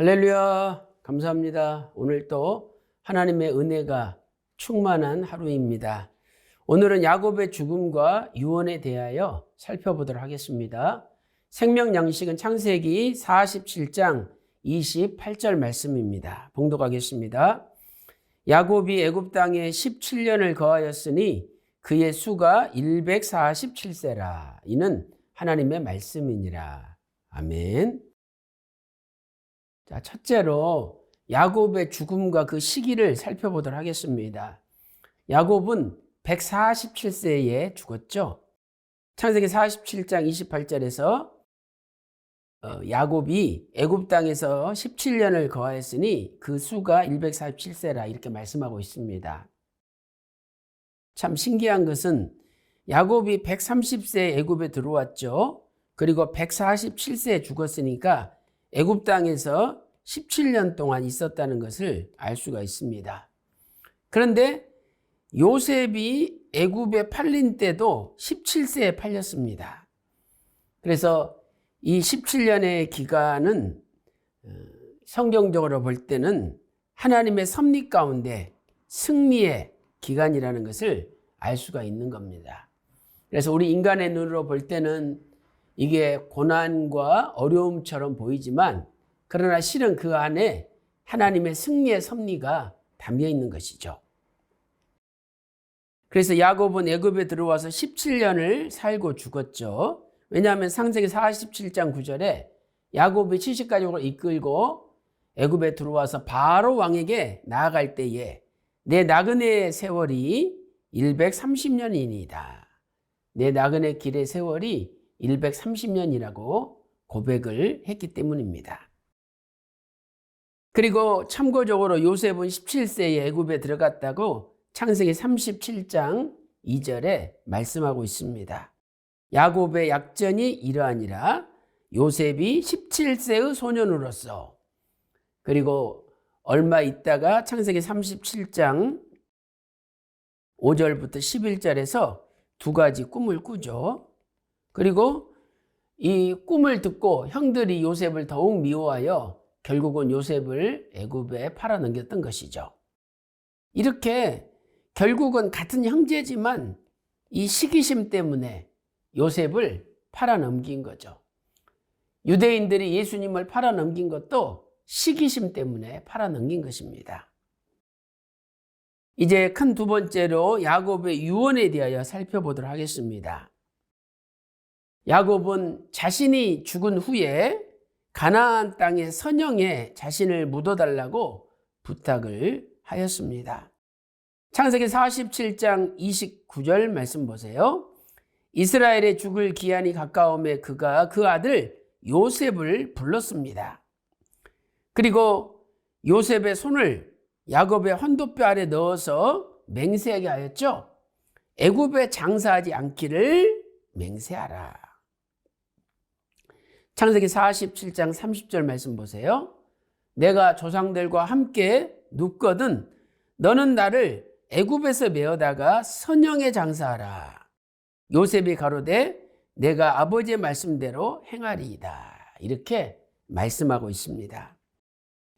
할렐루야. 감사합니다. 오늘 또 하나님의 은혜가 충만한 하루입니다. 오늘은 야곱의 죽음과 유언에 대하여 살펴보도록 하겠습니다. 생명 양식은 창세기 47장 28절 말씀입니다. 봉독하겠습니다. 야곱이 애굽 땅에 17년을 거하였으니 그의 수가 147세라. 이는 하나님의 말씀이니라. 아멘. 자, 첫째로 야곱의 죽음과 그 시기를 살펴보도록 하겠습니다. 야곱은 147세에 죽었죠. 창세기 47장 28절에서 어, 야곱이 애굽 땅에서 17년을 거하였으니 그 수가 147세라 이렇게 말씀하고 있습니다. 참 신기한 것은 야곱이 130세에 애굽에 들어왔죠. 그리고 147세에 죽었으니까 애굽 땅에서 17년 동안 있었다는 것을 알 수가 있습니다. 그런데 요셉이 애굽에 팔린 때도 17세에 팔렸습니다. 그래서 이 17년의 기간은 어, 성경적으로 볼 때는 하나님의 섭리 가운데 승리의 기간이라는 것을 알 수가 있는 겁니다. 그래서 우리 인간의 눈으로 볼 때는 이게 고난과 어려움처럼 보이지만 그러나 실은 그 안에 하나님의 승리의 섭리가 담겨 있는 것이죠. 그래서 야곱은 애굽에 들어와서 17년을 살고 죽었죠. 왜냐하면 상세기 47장 9절에 야곱이 70가족을 이끌고 애굽에 들어와서 바로 왕에게 나아갈 때에 내 나그네의 세월이 130년이니다. 내 나그네 길의 세월이 130년이라고 고백을 했기 때문입니다. 그리고 참고적으로 요셉은 17세에 애굽에 들어갔다고 창세기 37장 2절에 말씀하고 있습니다. 야곱의 약전이 이러하니라 요셉이 17세의 소년으로서 그리고 얼마 있다가 창세기 37장 5절부터 11절에서 두 가지 꿈을 꾸죠. 그리고 이 꿈을 듣고 형들이 요셉을 더욱 미워하여 결국은 요셉을 애굽에 팔아넘겼던 것이죠. 이렇게 결국은 같은 형제지만 이 시기심 때문에 요셉을 팔아넘긴 거죠. 유대인들이 예수님을 팔아넘긴 것도 시기심 때문에 팔아넘긴 것입니다. 이제 큰 두 번째로 야곱의 유언에 대하여 살펴보도록 하겠습니다. 야곱은 자신이 죽은 후에 가나안 땅의 선영에 자신을 묻어달라고 부탁을 하였습니다. 창세기 47장 29절 말씀 보세요. 이스라엘의 죽을 기한이 가까움에 그가 그 아들 요셉을 불렀습니다. 그리고 요셉의 손을 야곱의 헌도뼈 아래 넣어서 맹세하게 하였죠. 애굽에 장사하지 않기를 맹세하라. 창세기 47장 30절 말씀 보세요. 내가 조상들과 함께 눕거든 너는 나를 애굽에서 메어다가 선영에 장사하라. 요셉이 가로되 내가 아버지의 말씀대로 행하리이다. 이렇게 말씀하고 있습니다.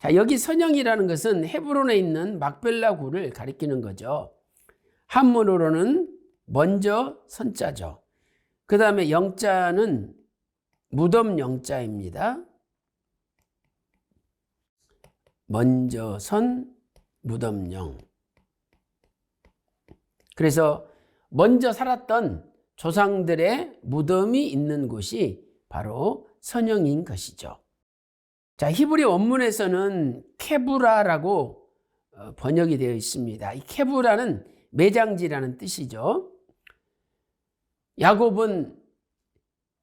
자, 여기 선영이라는 것은 헤브론에 있는 막벨라 구를 가리키는 거죠. 한문으로는 먼저 선자죠. 그 다음에 영자는 무덤 영자입니다. 먼저 선 무덤 영. 그래서 먼저 살았던 조상들의 무덤이 있는 곳이 바로 선영인 것이죠. 자, 히브리 원문에서는 케브라라고 어, 번역이 되어 있습니다. 이 케브라는 매장지라는 뜻이죠. 야곱은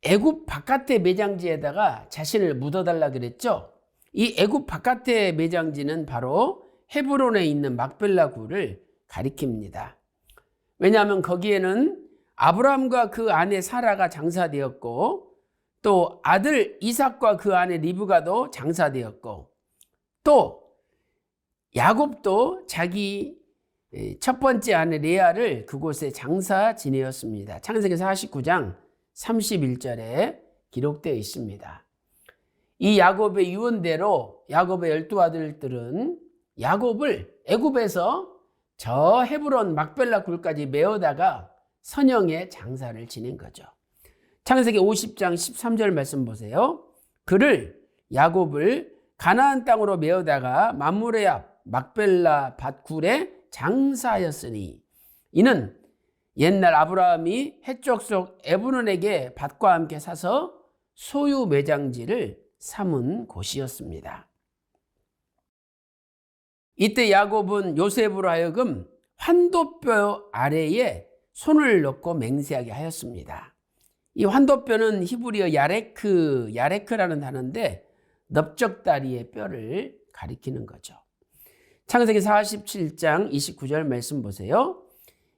애굽 바깥의 매장지에다가 자신을 묻어달라 그랬죠. 이 애굽 바깥의 매장지는 바로 헤브론에 있는 막벨라 구를 가리킵니다. 왜냐하면 거기에는 아브라함과 그 아내 사라가 장사되었고 또 아들 이삭과 그 아내 리브가도 장사되었고 또 야곱도 자기 첫 번째 아내 레아를 그곳에 장사 지내었습니다. 창세기 49장 31절에 기록되어 있습니다. 이 야곱의 유언대로 야곱의 열두 아들들은 야곱을 애굽에서 저 헤브론 막벨라 굴까지 메어다가 선영의 장사를 지낸 거죠. 창세기 50장 13절 말씀 보세요. 그를 야곱을 가나안 땅으로 메어다가 만물의 앞 막벨라 밭굴에 장사하였으니 이는 옛날 아브라함이 해쪽 속 에브론에게 밭과 함께 사서 소유 매장지를 삼은 곳이었습니다. 이때 야곱은 요셉으로 하여금 환도뼈 아래에 손을 넣고 맹세하게 하였습니다. 이 환도뼈는 히브리어 야레크, 야레크라는 단어인데 넓적다리의 뼈를 가리키는 거죠. 창세기 47장 29절 말씀 보세요.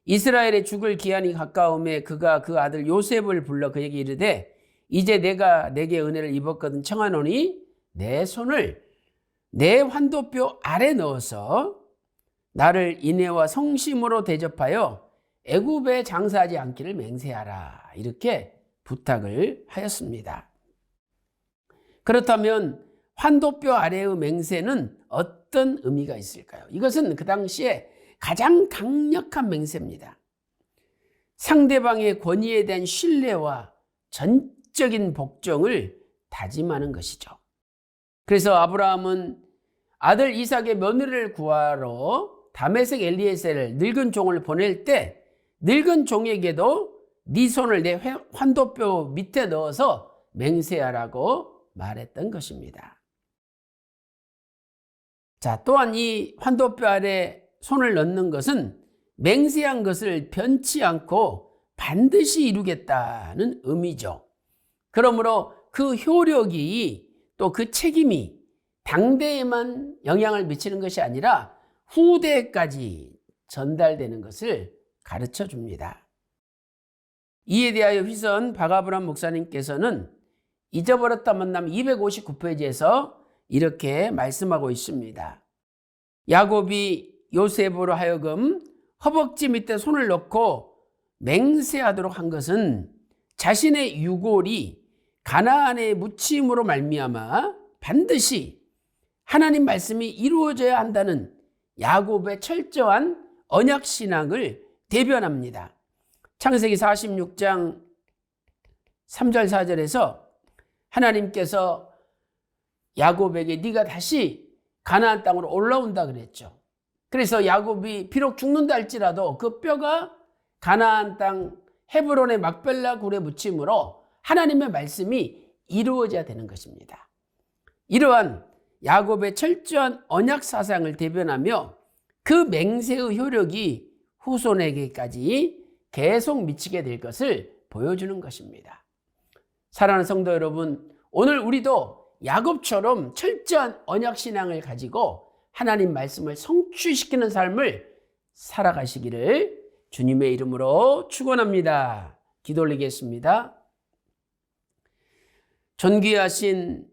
이스라엘의 죽을 기한이 가까움에 그가 그 아들 요셉을 불러 그에게 이르되 이제 내가 내게 은혜를 입었거든 청하노니 내 손을 내 환도뼈 아래 넣어서 나를 인애와 성심으로 대접하여 애굽에 장사하지 않기를 맹세하라 이렇게 부탁을 하였습니다. 그렇다면 환도뼈 아래의 맹세는 어떤 의미가 있을까요? 이것은 그 당시에 가장 강력한 맹세입니다. 상대방의 권위에 대한 신뢰와 전적인 복종을 다짐하는 것이죠. 그래서 아브라함은 아들 이삭의 며느리를 구하러 다메섹 엘리에셀을 늙은 종을 보낼 때 늙은 종에게도 네 손을 내 환도뼈 밑에 넣어서 맹세하라고 말했던 것입니다. 자, 또한 이 환도뼈 아래 손을 넣는 것은 맹세한 것을 변치 않고 반드시 이루겠다는 의미죠. 그러므로 그 효력이 또 그 책임이 당대에만 영향을 미치는 것이 아니라 후대까지 전달되는 것을 가르쳐 줍니다. 이에 대하여 휘선 박아브람 목사님께서는 잊어버렸다 만남 259페이지에서 이렇게 말씀하고 있습니다. 야곱이 요셉으로 하여금 허벅지 밑에 손을 넣고 맹세하도록 한 것은 자신의 유골이 가나안의 묻힘으로 말미암아 반드시 하나님 말씀이 이루어져야 한다는 야곱의 철저한 언약 신앙을 대변합니다. 창세기 46장 3절 4절에서 하나님께서 야곱에게 네가 다시 가나안 땅으로 올라온다 그랬죠. 그래서 야곱이 비록 죽는다 할지라도 그 뼈가 가나안 땅 헤브론의 막벨라 굴에 묻힘으로 하나님의 말씀이 이루어져야 되는 것입니다. 이러한 야곱의 철저한 언약 사상을 대변하며 그 맹세의 효력이 후손에게까지 계속 미치게 될 것을 보여주는 것입니다. 사랑하는 성도 여러분, 오늘 우리도 야곱처럼 철저한 언약 신앙을 가지고 하나님 말씀을 성취시키는 삶을 살아가시기를 주님의 이름으로 축원합니다. 기도 올리겠습니다. 존귀하신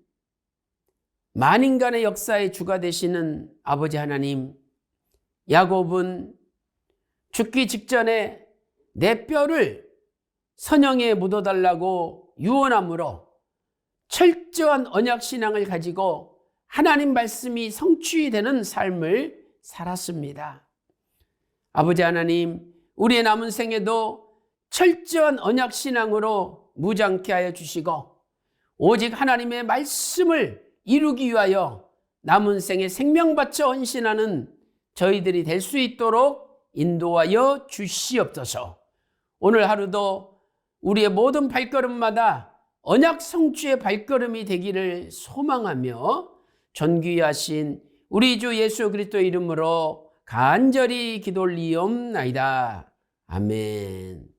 만인간의 역사의 주가 되시는 아버지 하나님, 야곱은 죽기 직전에 내 뼈를 선영에 묻어달라고 유언함으로 철저한 언약 신앙을 가지고 하나님 말씀이 성취되는 삶을 살았습니다. 아버지 하나님, 우리의 남은 생에도 철저한 언약 신앙으로 무장케 하여 주시고 오직 하나님의 말씀을 이루기 위하여 남은 생에 생명 바쳐 헌신하는 저희들이 될 수 있도록 인도하여 주시옵소서. 오늘 하루도 우리의 모든 발걸음마다 언약 성취의 발걸음이 되기를 소망하며 존귀하신 우리 주 예수 그리스도 이름으로 간절히 기도 올리옵나이다. 아멘.